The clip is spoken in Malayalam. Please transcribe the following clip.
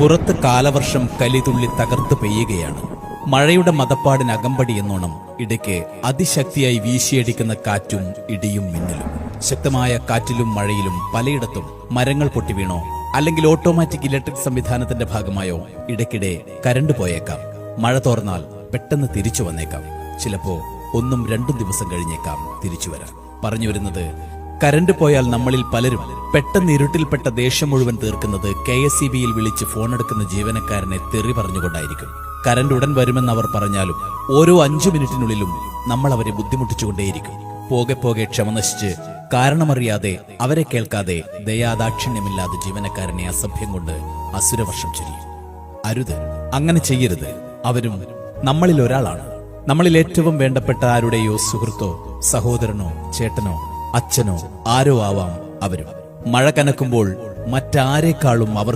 പുറത്ത് കാലവർഷം കലിതുള്ളി തകർത്ത് പെയ്യുകയാണ്. മഴയുടെ മതപ്പാടിന് അകമ്പടി എന്നോണം ഇടയ്ക്ക് അതിശക്തിയായി വീശിയടിക്കുന്ന കാറ്റും ഇടിയും മിന്നലും. ശക്തമായ കാറ്റിലും മഴയിലും പലയിടത്തും മരങ്ങൾ പൊട്ടി വീണോ അല്ലെങ്കിൽ ഓട്ടോമാറ്റിക് ഇലക്ട്രിക് സംവിധാനത്തിന്റെ ഭാഗമായോ ഇടയ്ക്കിടെ കരണ്ട് പോയേക്കാം. മഴ തോർന്നാൽ പെട്ടെന്ന് തിരിച്ചു വന്നേക്കാം. ചിലപ്പോ ഒന്നും രണ്ടും ദിവസം കഴിഞ്ഞേക്കാം തിരിച്ചു വരാം പറഞ്ഞു വരുന്നത് കരണ്ട് പോയാൽ നമ്മളിൽ പലരും. പെട്ടെന്ന് ഇരുട്ടിൽപ്പെട്ട ദേഷ്യം മുഴുവൻ തീർക്കുന്നത് കെ എസ് ഇ ബിയിൽ വിളിച്ച് ഫോണെടുക്കുന്ന ജീവനക്കാരനെ തെറി പറഞ്ഞുകൊണ്ടായിരിക്കും. കരണ്ട് ഉടൻ വരുമെന്ന് അവർ പറഞ്ഞാലും ഓരോ അഞ്ചു മിനിറ്റിനുള്ളിലും നമ്മൾ അവരെ ബുദ്ധിമുട്ടിച്ചുകൊണ്ടേയിരിക്കും. പോകെ പോകെ ക്ഷമ നശിച്ച് കാരണമറിയാതെ അവരെ കേൾക്കാതെ ദയാദാക്ഷിണ്യമില്ലാതെ ജീവനക്കാരനെ അസഭ്യം കൊണ്ട് അസുരവർഷം ചൊരിയും അരുത്. അങ്ങനെ ചെയ്യരുത്. അവരും നമ്മളിൽ ഒരാളാണ്. നമ്മളിൽ ഏറ്റവും വേണ്ടപ്പെട്ട ആരുടെയോ സുഹൃത്തോ സഹോദരനോ ചേട്ടനോ അച്ഛനോ ആരോ ആവാം അവരും. മഴ കനക്കുമ്പോൾ മറ്റാരെക്കാളും അവർ